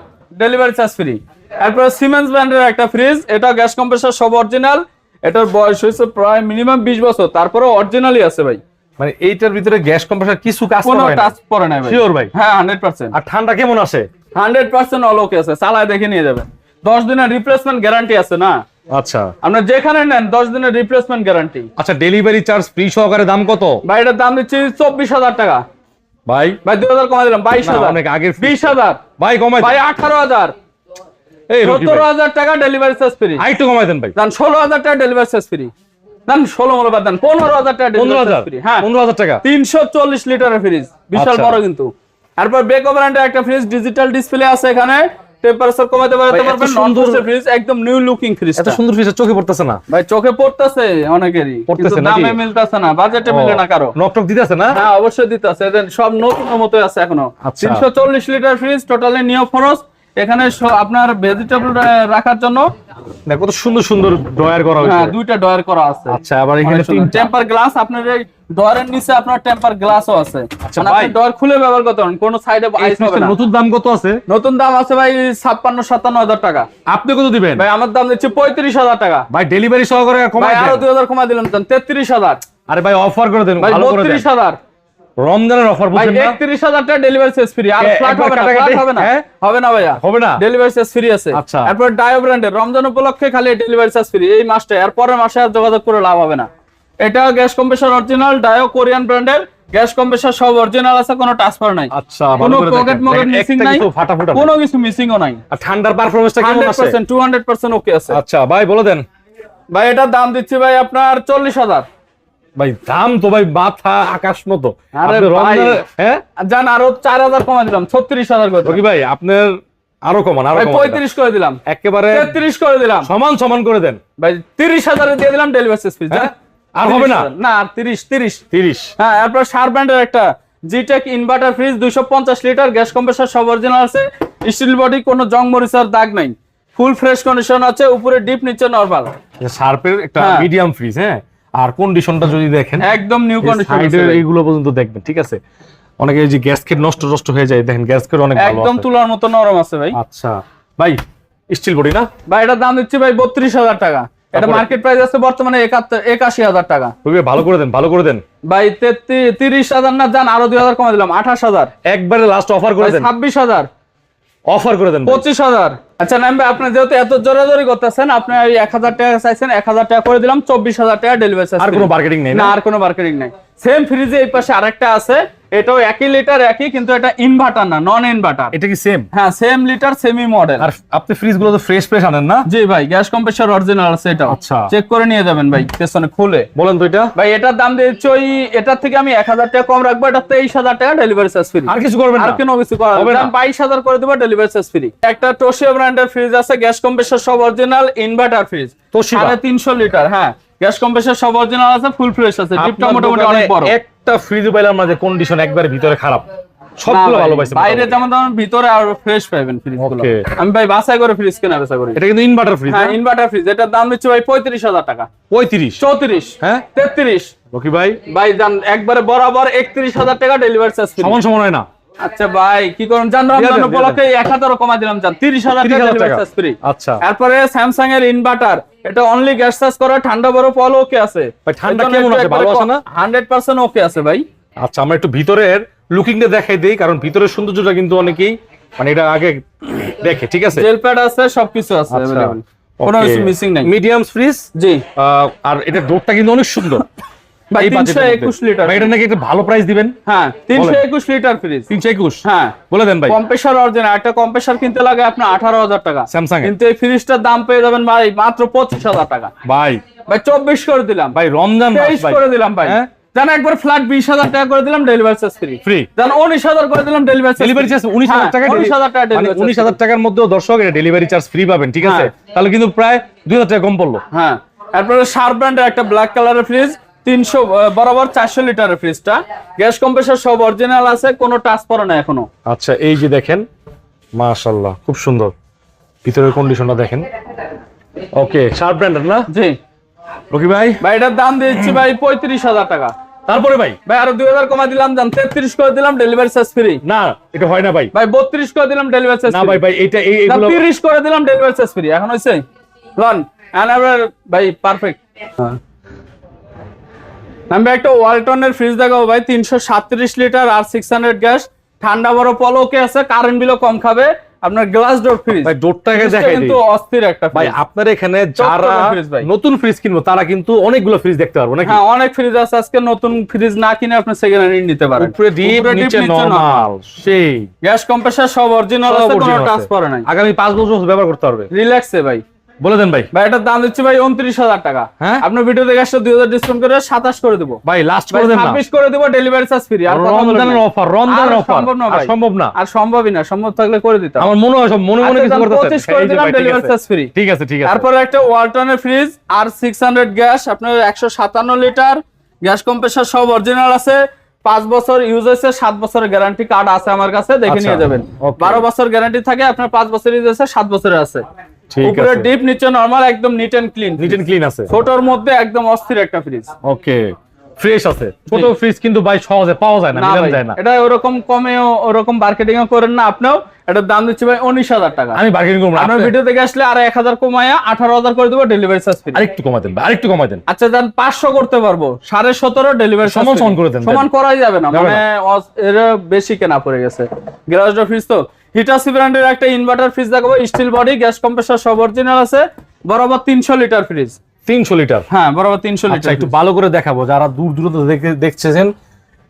ডেলিভারি চার্জ ফ্রি তারপরে সিমেন্স ব্র্যান্ডের একটা ফ্রিজ এটা গ্যাস কম্প্রেসার সব অরিজিনাল এটার বয়স হয়েছে প্রায় মিনিমাম বিশ বছর তারপরে অরিজিনালই আছে ভাই। মানে এইটার ভিতরে গ্যাস কম্প্রেসার কিছু কাজ করে না কোনো টাচ পরে নাই ভাই। Sure ভাই? হ্যাঁ হান্ড্রেড পার্সেন্ট আর ঠান্ডা কেমন আসে হান্ড্রেড পার্সেন্ট অল ওকে আছে চালায় দেখে নিয়ে যাবেন। দশ দিনের রিপ্লেসমেন্ট গ্যারান্টি আছে না? আচ্ছা। আপনার যেখানে নেন দশ দিনের রিপ্লেসমেন্ট গ্যারান্টি আচ্ছা ডেলিভারি চার্জ ফ্রি সহকারে দাম কত? ভাই এটার দাম দিচ্ছি চব্বিশ হাজার টাকা। ভাই? ভাই দুই হাজার কমাই দিলাম বাইশ হাজার। অনেক fridge বিশ হাজার। ভাই কমাই ভাই আঠারো হাজার। সতেরো হাজার টাকা ডেলিভারি চার্জ ফ্রি আরেকটু কমাই দেন ভাই। দেন ষোলো হাজার টাকা ডেলিভারি চার্জ ফ্রি দেন ষোলো মূল্য বাদ দেন পনেরো হাজার টাকা পনেরো হাজার? হ্যাঁ। পনেরো হাজার টাকা? তিনশো চল্লিশ লিটারের ফ্রিজ বিশাল আচ্ছা। বড় কিন্তু। তারপর বেকো ব্র্যান্ডের একটা ফ্রিজ ডিজিটাল ডিসপ্লে আছে এখানে। টেম্পারেচার কমাতে পারতে পারবেন নন সুন্দর- ফ্রিজ একদম নিউ লুকিং ফ্রিজ এত সুন্দর ফ্রিজ চোখে পড়তেছে না। ভাই চোখে পড়তেছে অনেকেরই পড়তেছে না দামে মিলতেছে না বাজেটে মিলে না কারও। নক টক দিতেছে না? হ্যাঁ অবশ্যই দিতেছে। দেন সব নতুন মতো আছে এখনও। আচ্ছা। তিনশো চল্লিশ লিটার ফ্রিজ টোটালি নিও ফরস এখানে আপনার ভেজিটেবল রাখার জন্য কত সুন্দর সুন্দর ড্রয়ার করা হ্যাঁ হয়েছে দুইটা ডয়ার করা আছে। আচ্ছা আবার এখানে টেম্পার গ্লাস আপনার এই ডয়ারের নিচে আপনার টেম্পার গ্লাসও আছে। আচ্ছা, মানে আপনি ভাই। ডয়ার খুলে ব্যবহার করতে পারেন কোনো সাইডে আইস হবে না। নতুন দাম কত আছে? নতুন দাম আছে ভাই ছাপ্পান্ন সাতান্ন হাজার টাকা। আপনি কত দিবেন? ভাই আমার দাম দিচ্ছে পঁয়ত্রিশ হাজার টাকা। ভাই ডেলিভারি সহকারে কমাই দেন। ভাই আরও দেন দুই হাজার কমা দিলাম তেত্রিশ হাজার। আরে ভাই অফার করে দেন ভালো করে দেন। বত্রিশ হাজার। রমজানের অফার বুঝছেন না? একত্রিশ হাজার টাকা ডেলিভারি চার্জ ফ্রি আর ফ্ল্যাট হবে না ফ্ল্যাট হবে না। হ্যাঁ? হবে না ভাইয়া। হবে না? ডেলিভারি চার্জ ফ্রি আছে। আচ্ছা। তারপর ডায়ো ব্র্যান্ডের রমজান উপলক্ষে খালি ডেলিভারি চার্জ ফ্রি এই মাসটা আর পরের মাসে আর যোগাযোগ করে লাভ হবে না। এটা gas compressor original Daewoo Korean ব্র্যান্ডের গ্যাস কম্প্রেসার সব অরিজিনাল আছে কোনো ট্রান্সফার নাই। আচ্ছা কোনো পকেট মকেট মিসিং নাই। কোনো কিছু মিসিংও নাই। আর ঠান্ডার পারফরম্যান্সটা কেমন আছে? Percent to hundred percent okay আছে। আচ্ছা ভাই বলে দেন। ভাই এটার দাম দিচ্ছি ভাই আপনার চল্লিশ হাজার। ভাই দাম তো ভাই মাথা আকাশ মতো। আরে হ্যাঁ? জান আরও চার হাজার কমা দিলাম ছত্রিশ হাজার করে। রকি ভাই আপনার আরও কমান আরও পঁয়ত্রিশ করে দিলাম। একেবারে তেত্রিশ করে দিলাম। সমান সমান করে দেন। ভাই তিরিশ হাজারে দিয়ে দিলাম ডেলিভারি চার্জ হ্যাঁ? আর হবে না? না আর তিরিশ তিরিশ। তিরিশ। হ্যাঁ এরপর শার ব্র্যান্ডের একটা জিটেক ইনভার্টার ফ্রিজ দুইশো পঞ্চাশ লিটার গ্যাস কম্প্রেসার সব অরিজিনাল আছে। স্টিল বডি কোনো জং মরিচার দাগ নাই। ফুল ফ্রেশ কন্ডিশন আছে উপরে ডিপ নিচে নরমাল শার্পের একটা। মিডিয়াম ফ্রিজ হ্যাঁ? আর কন্ডিশনটা যদি দেখেন একদম নিউ কন্ডিশন এইগুলো পর্যন্ত দেখবেন ঠিক আছে? অনেকে এই যে গ্যাসকেট নষ্ট নষ্ট হয়ে যায় দেখেন গ্যাসকেট অনেক ভালো একদম তুলার মতো নরম আছে ভাই। আচ্ছা ভাই স্টিল বডি না? ভাই এটার দাম দিচ্ছি ভাই বত্রিশ হাজার টাকা। এটা মার্কেট প্রাইস আছে বর্তমানে একাত্তর একাশি হাজার টাকা। রবি ভালো করে দেন ভালো করে দেন। ভাই তেত্রিশ তিরিশ হাজার না যান আরও দুই হাজার কমে দিলাম আঠাশ হাজার। একবারে লাস্ট অফার করে দেন। ছাব্বিশ হাজার। অফার করে দেন পঁচিশ হাজার। আচ্ছা নাম ভাই আপনি যেহেতু এত জোরাজোরি করতেছেন আপনি ওই এক হাজার টাকা চাইছেন এক হাজার টাকা করে দিলাম চব্বিশ হাজার টাকা ডেলিভারি আর কোনো মার্কেটিং নেই না? না আর কোনো মার্কেটিং নেই। সেম ফ্রিজে এই পাশে আরেকটা আছে এটাও একই লিটার একই কিন্তু এটা ইনভার্টার না নন ইনভার্টার এটা কি সেম হ্যাঁ সেম লিটার সেমি মডেল আর আপনি ফ্রিজগুলো তো ফ্রেশ ফ্রেশ আনেন না? জি ভাই গ্যাস কম্প্রেসর অরিজিনাল আছে এটা আচ্ছা। চেক করে নিয়ে যাবেন ভাই পেছনে খুলে। বলেন তো এটা। ভাই এটার দাম দিচ্ছি ওই এটার থেকে আমি এক হাজার টাকা কম রাখব এটা তেইশ হাজার টাকা ডেলিভারি চার্জ ফ্রি আর কিছু করবেন না। আর কোনো কিছু করা হবে না? বাইশ হাজার করে দেবো ডেলিভারি চার্জ ফ্রি একটা টোশিয়া ব্র্যান্ডের ফ্রিজ আছে গ্যাস কম্প্রেসর সব অরিজিনাল ইনভার্টার ফ্রিজ? সাড়ে তিনশো লিটার হ্যাঁ। গ্যাস কম্প্রেসর সব অরিজিনাল আছে ফুল ফ্রেশ আছে ডিপটা মোটামুটি অনেক বড়। একটা ফ্রিজ পাইলাম না যে কন্ডিশন একবার ভিতরে খারাপ। সবগুলো ভালো পাইছে বাইরে যেমন তেমন ভিতরে আর ফ্রেশ পাবেন ফ্রিজ আমি ভাই বাসায় করে ফ্রিজ কেনা বেচা করি। এটা কিন্তু ইনভার্টার ফ্রিজ হ্যাঁ ইনভার্টার ফ্রিজ এটার দাম হচ্ছে ভাই পঁয়ত্রিশ হাজার টাকা। পঁয়ত্রিশ? চৌত্রিশ। হ্যাঁ? তেত্রিশ। ওকে ভাই? ভাই জান একবারে বরাবর একত্রিশ হাজার টাকা ডেলিভারি চার্জ সমান সমান হয় না। আচ্ছা ভাই কি করুন? জান রমজান উপলক্ষে এক হাজারও কমা দিলাম জান তিরিশ হাজার টাকা। ফ্রি আচ্ছা। তারপরে স্যামসাং এর ইনভার্টার এটা অনলি গ্যাস চার্জ করা ঠান্ডা বড় পল ওকে আছে। ঠান্ডা কেমন আছে? ভালো আছে না? হান্ড্রেড পার্সেন্ট ওকে আছে ভাই। আচ্ছা আমরা একটু ভিতরের লুকিংটা দেখাই দেই কারণ ভিতরের সৌন্দর্যটা কিন্তু অনেকেই মানে এটা আগে দেখে ঠিক আছে? জেল প্যাড আছে সবকিছু আছে আচ্ছা কোনো মিসিং নাই। মিডিয়াম ফ্রিজ জি। আর এটা ডোরটা কিন্তু অনেক সুন্দর। লিটার নাকি একটা ভালো প্রাইস দিবেন? হ্যাঁ লিটার ফ্রিজ হ্যাঁ। বলে দেন ভাই। একটা কিনতে লাগে আপনার আঠারো হাজার টাকা। Samsung কিন্তু এই ফ্রিজটার দাম পেয়ে যাবেন ভাই মাত্র পঁচিশ হাজার টাকা। ভাই। ভাই চব্বিশ করে দিলাম। ভাই রমজান মাস তেইশ ভাই। করে দিলাম ভাই। হ্যাঁ? জান একবার ফ্ল্যাট বিশ হাজার টাকা করে দিলাম ডেলিভারি চার্জ ফ্রি? জান উনিশ হাজার করে দিলাম ডেলিভারি ডেলিভারি চার্জ উনিশ হাজার টাকা উনিশ হাজার টাকা মানে উনিশ হাজার টাকার মধ্যেও দর্শক ডেলিভারি চার্জ ফ্রি পাবেন ঠিক আছে? হ্যাঁ। তাহলে কিন্তু প্রায় দুই হাজার টাকা কম পড়ল। হ্যাঁ। তারপরে শার্প ব্র্যান্ডের একটা ব্ল্যাক কালারের ফ্রিজ তিনশো বরাবর চারশো লিটারের ফ্রিজটা গ্যাস কম্প্রেসর সব অরিজিনাল আছে কোনো টাচ পড়ে না এখনও। আচ্ছা এই যে দেখেন মাশাল্লাহ খুব সুন্দর। ভিতরের কন্ডিশনটা দেখেন। ওকে শার্প ব্র্যান্ডের না? জি। রকি ভাই? ভাই এটার দাম দিচ্ছি ভাই পঁয়ত্রিশ হাজার টাকা। তারপরে ভাই? ভাই আরও দুই হাজার কমা দিলাম জান তেত্রিশ করে দিলাম ডেলিভারি চার্জ ফ্রি না এটা হয় না ভাই। ভাই বত্রিশ করে দিলাম ডেলিভারি চার্জ না ভাই ভাই এটা এই এগুলো তিরিশ করে দিলাম ডেলিভারি চার্জ ফ্রি এখন হয়েছে লন ভাই পারফেক্ট আমি একটা ওয়ালটনের ফ্রিজ দেখাবো ভাই তিনশো সাতত্রিশ লিটার আর সিক্স হান্ড্রেড গ্যাস ঠান্ডা বড় পলকে আছে কারেন্ট বিলও কম খাবে। আপনার গ্লাস ডোর ফ্রিজ ভাই ডোরটাকে দেখাই কিন্তু অস্থির একটা ভাই আপনার এখানে যারা। নতুন ফ্রিজ কিনবো তারা কিন্তু অনেকগুলো ফ্রিজ দেখতে পারব নাকি? হ্যাঁ অনেক ফ্রিজ আছে। আজকে নতুন ফ্রিজ না কিনে আপনি সেকেন্ড হ্যান্ড নিতে পারেন। উপরে ডিপ নিচে নরমাল সেই। গ্যাস কম্প্রেসার সব অরিজিনাল আছে কোনো টাচ পড়ে নাই। আগামী পাঁচ বছর ব্যবহার করতে পারবে। রিল্যাক্সে ভাই। বলে দেন ভাই। ভাই এটার দাম দিচ্ছি ভাই উনত্রিশ হাজার টাকা। হ্যাঁ? আপনার ভিডিও দেখে আসলে দুই হাজার ডিসকাউন্ট করে সাতাশ করে দেবো। ভাই লাস্ট করে দেন না। ছাব্বিশ করে দেবো ডেলিভারি চার্জ ফ্রি আর রমজানের অফার রমজানের অফার সম্ভব না। সম্ভব না। আর সম্ভবই না সম্ভব থাকলে করে দিতাম আমার মনে হয় সব মনে মনে আচ্ছা, কিছু করতে 25 করে দিলাম, delivery charge free। ঠিক আছে ঠিক আছে। তারপরে একটা ওয়ালটনের ফ্রিজ আর সিক্স হান্ড্রেড গ্যাস আপনার একশো সাতান্ন লিটার গ্যাস কম্প্রেসার সব অরিজিনাল আছে। পাঁচ বছর ইউজ হয়েছে সাত বছরের গ্যারান্টি কার্ড আছে আমার কাছে দেখে আচ্ছা, নিয়ে যাবেন। বারো বছর গ্যারান্টি থাকে আপনার পাঁচ বছর ইউজ হয়েছে সাত বছরের আছে। উপরে ডিপ নিচে নরমাল একদম neat and clean neat and clean আছে। ছোটর মধ্যে একদম অস্থির একটা ফ্রিজ ওকে ফ্রেশ আছে। ছোট ফ্রিজ কিন্তু ভাই সহজে পাওয়া যায় না মিলানো যায় না। এটা ওরকম কমেও ওরকম মার্কেটিং করেন না আপনিও এটার দাম দিচ্ছি ভাই উনিশ হাজার টাকা। আমি বার্গেনিং করব ভিডিও থেকে আসলে আর এক হাজার কমায়া আঠারো হাজার করে দেবো ডেলিভারি চার্জ ফ্রি আরেকটু দেন আরেকটু দেন। আচ্ছা দেন পাঁচশো করতে পারব সাড়ে সতেরো ডেলিভারি সমান সমান করে দেন, সমান করাই যাবে না মানে এর বেশি কেনা পড়ে গেছে। গ্যাস ফ্রিজ তো। হিটাসি ব্র্যান্ডের একটা ইনভার্টার ফ্রিজ দেখাবো স্টিল বডি গ্যাস কম্প্রেসর সব অরিজিনাল আছে বরাবর তিনশো লিটার ফ্রিজ তিনশো লিটার হ্যাঁ বরাবর তিনশো আচ্ছা লিটার একটু ভালো করে দেখাবো যারা দূর দূরান্ত দেখে- দেখছেন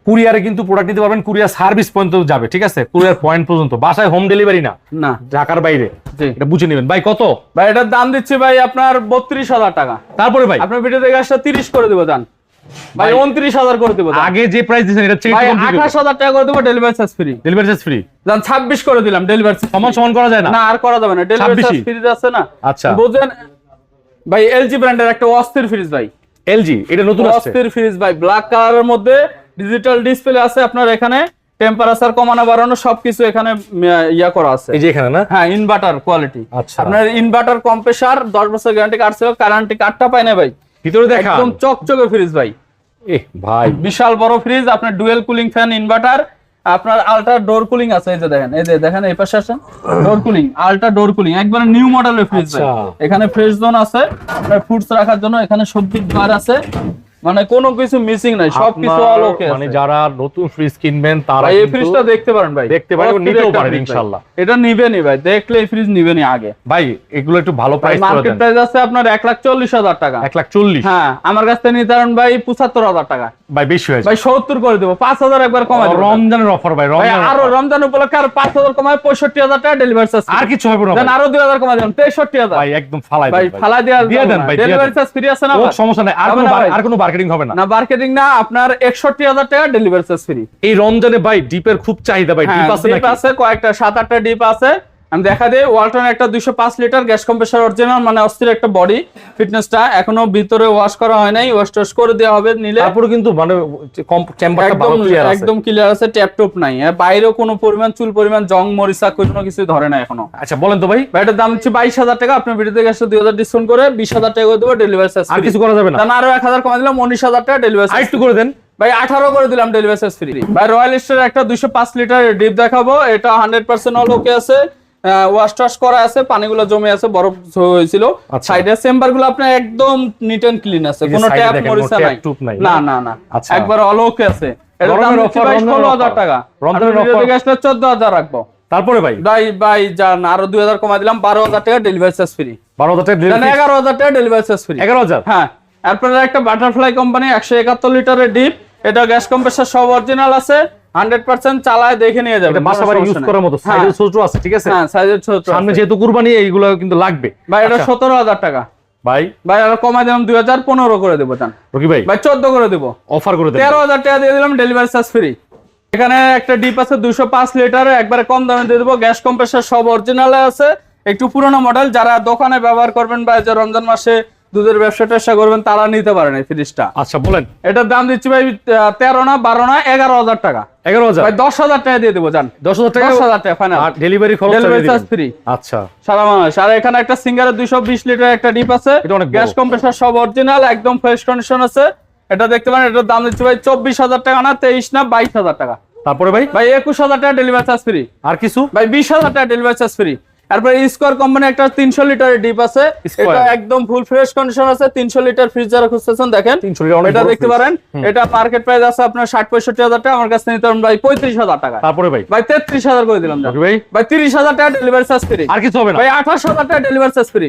কুরিয়ারে কিন্তু প্রোডাক্ট দিতে পারবেন কুরিয়ার সার্ভিস পর্যন্ত যাবে ঠিক আছে? কুরিয়ার পয়েন্ট পর্যন্ত। বাসায় হোম ডেলিভারি না না। ঢাকার বাইরে। এটা বুঝে নেবেন। ভাই কত? ভাই এটার দাম দিচ্ছি ভাই আপনার বত্রিশ হাজার টাকা। তারপরে ভাই? আপনার ভিডিও থেকে আসলে তিরিশ করে দেবো জান। ভাই উনত্রিশ হাজার করে দেবো আগে যে প্রাইস দিয়েছেন এটা ভাই আঠাশ হাজার টাকা করে দেবো delivery charge free delivery charge free জান ছাব্বিশ করে দিলাম ডেলিভারি সমান সমান করা যায় না? না আর করা যাবে না। ডেলিভারি 26 চার্জ ফ্রি আছে না। আচ্ছা। বুঝেন ভাই এলজি ব্র্যান্ডের একটা অস্থির ফ্রিজ ভাই। এলজি এটা নতুন অস্থির ফ্রিজ ভাই ব্ল্যাক কালারের মধ্যে ডিজিটাল ডিসপ্লে আছে আপনার এখানে টেম্পারেচার কমানো বাড়ানো সবকিছু এখানে ইয়া করা আছে। এই যে এখানে না? হ্যাঁ ইনভার্টার কোয়ালিটি আচ্ছা। আপনার ইনভার্টার কম্প্রেসার দশ বছর গ্যারান্টি কার্ড ছিল গ্যারান্টি কার্ডটা পায় না ভাই। ভিতরে দেখা একদম চকচকে ফ্রিজ ভাই। এ ভাই। বিশাল বড় ফ্রিজ আপনার ডুয়েল কুলিং ফ্যান ইনভার্টার আপনার আলট্রা ডোর কুলিং আছে এই যে দেখেন এই যে দেখেন এই পাশে আসেন door cooling ultra door cooling একবারে নিউ মডেলের ফ্রিজ আচ্ছা। এখানে ফ্রেশ জোন আছে আপনার ফুডস রাখার জন্য এখানে সবজির বার আছে। মানে কোনো কিছু মিসিং নাই সব কিছু অল ওকে মানে যারা নতুন ফ্রিজ কিনবেন তারা ভাই এই ফ্রিজটা দেখতে পারেন ভাই। দেখতে পারেন, নিতেও পারেন ইনশাআল্লাহ। এটা নিবেনি ভাই দেখলে এই ফ্রিজ নিবেনি আগে। ভাই এগুলো একটু ভালো প্রাইস করে মার্কেট প্রাইস আছে আপনার এক লাখ চল্লিশ হাজার টাকা। এক লাখ চল্লিশ? হ্যাঁ আমার কাছ থেকে নিতে ভাই পঁচাত্তর হাজার টাকা। ভাই বেশি হয়েছে ভাই সত্তর করে দেবো পাঁচ হাজার একবার কমাই দেবো। রমজানের অফার ভাই ভাই রমজান আরও রমজান উপলক্ষে আর পাঁচ হাজার কমায় পঁয়ষট্টি হাজার টাকা ডেলিভারি চার্জ আর কিছু হবে না দেন আরও দুই হাজার কমাই দেবেন তেষট্টি হাজার। ভাই একদম ফালাই ভাই দেন ফালা দেওয়া দিয়ে দেন ভাই ডেলিভারি চার্জ ফ্রি আছে না সমস্যা নাই আর কোনো ভাই? আর কোনো মার্কেটিং হবে না। না মার্কেটিং না আপনার একষট্টি হাজার টাকা ডেলিভারি চার্জ ফ্রি এই রমজানে ভাই ডিপের খুব চাহিদা ভাই ডিপ আছে নাকি ডিপ নাকি? আছে কয়েকটা সাত আটটা ডিপ আছে। আমি দেখা দিই ওয়ালটন একটা দুইশো পাঁচ লিটার গ্যাস কম্প্রেসার অরিজিনাল মানে অস্থির একটা বডি ফিটনেসটা এখনও ভিতরে ওয়াশ করা হয় নাই ওয়াশ টোয়াশ করে দেওয়া হবে নিলে তারপরে কিন্তু মানে একদম ক্লিয়ার আছে। ট্যাপ টপ নাই। বাইরেও কোনো পরিমাণ চুল পরিমাণ জং মরিচা কোনো কিছু ধরে না এখনও। আচ্ছা বলেন তো ভাই। এটার দাম হচ্ছে বাইশ হাজার টাকা আপনার ভিডিও থেকে আসলে দুই হাজার ডিসকাউন্ট করে বিশ হাজার টাকা করে দেবো ডেলিভারি চার্জ আর কিছু করা যাবে না? আরও এক হাজার কমে দিলাম উনিশ হাজার টাকা ডেলিভারি আর একটু করে দেন। ভাই আঠারো করে দিলাম ডেলিভারি চার্জ ফ্রি ভাই রয়্যাল স্টার একটা দুশো পাঁচ লিটার ডিপ দেখাবো এটা হান্ড্রেড পার্সেন্ট অল ওকে আছে। ওয়াশ টাশ করা আছে পানিগুলো জমে আছে বরফ হয়েছিল। সাইডের চেম্বারগুলো আপনার একদম নিট এন্ড ক্লিন আছে। কোনো ট্যাপ মরিচা নাই। না? না? না আচ্ছা। একবার অল ওকে আছে। এটার দাম হচ্ছে। টাকা। রমজানের রাখব। তারপরে ভাই? ভাই ভাই যান আরও দুই হাজার কমাই দিলাম বারো হাজার টাকা ডেলিভারি চার্জ ফ্রি বারো হাজার টাকা টাকা ডেলিভারি চার্জ ফ্রি এগারো হাজার? হ্যাঁ। এরপরে একটা বাটারফ্লাই কোম্পানি একশো একাত্তর লিটারের ডিপ এটা গ্যাস কম্প্রেসার সব অরিজিনাল আছে। হান্ড্রেড পার্সেন্ট চালায় দেখে নিয়ে যাবে এটা বাসা বাড়ি ইউজ করার মতো সাইজের ছোট আছে ঠিক আছে? হ্যাঁ সাইজের ছোট সামনে যেহেতু কুরবানি এইগুলো কিন্তু লাগবে। ভাই এটা আচ্ছা, সতেরো হাজার টাকা। ভাই। ভাই আর কমাই দিলাম দুই হাজার পনেরো করে দেবো চান রকি ভাই। ভাই চোদ্দ করে দেবো। অফার করে তেরো হাজার টাকা দিয়ে দিলাম ডেলিভারি চার্জ ফ্রি এখানে একটা ডিপ আছে দুশো পাঁচ লিটার। একবারে কম দামে দিয়ে দেবো। গ্যাস কম্প্রেসার সব অরিজিনাল আছে। একটু পুরোনো মডেল যারা দোকানে ব্যবহার করবেন বা যে রমজান মাসে দুধের ব্যবসা ট্যাবসা করবেন তারা নিতে পারেন এই ফ্রিজটা। আচ্ছা বলেন। এটার দাম দিচ্ছি ভাই তেরো না বারো না এগারো হাজার টাকা। এগারো হাজার? ভাই দশ হাজার টাকা দিয়ে দেবো জান। দশ হাজার টাকা? দশ হাজার টাকা ফাইনাল ডেলিভারি খরচ ডেলিভারি চার্জ ফ্রি আচ্ছা। সারা বাংলাদেশ। আর এখানে একটা সিঙ্গারের দুইশো বিশ লিটার একটা ডিপ আছে। গ্যাস কম্প্রেসার সব অরিজিনাল একদম ফ্রেশ কন্ডিশন আছে। এটা দেখতে পারেন এটার দাম দিচ্ছি ভাই চব্বিশ হাজার টাকা না তেইশ না বাইশ হাজার টাকা। তারপরে ভাই? ভাই একুশ হাজার টাকা ডেলিভারি চার্জ ফ্রি আর কিছু? ভাই বিশ হাজার টাকা ডেলিভারি চার্জ ফ্রি তারপরে স্কোয়ার কোম্পানি একটা তিনশো লিটারের ডিপ আছে। এটা একদম ফুল ফ্রেশ কন্ডিশন আছে। তিনশো লিটার ফ্রিজ যারা খুঁজতেছেন দেখেন। 300 লিটার এটা দেখতে পারেন। এটা মার্কেট প্রাইস আছে আপনার ষাট পঁয়ষট্টি হাজার টাকা। আমার কাছে নিতে ভাই পঁয়ত্রিশ হাজার টাকা। তারপরে ভাই? ভাই তেত্রিশ হাজার করে দিলাম ভাই? ভাই তিরিশ হাজার টাকা ডেলিভারি চার্জ ফ্রি আর কিছু হবে না। ভাই আঠাশ হাজার টাকা ডেলিভারি চার্জ ফ্রি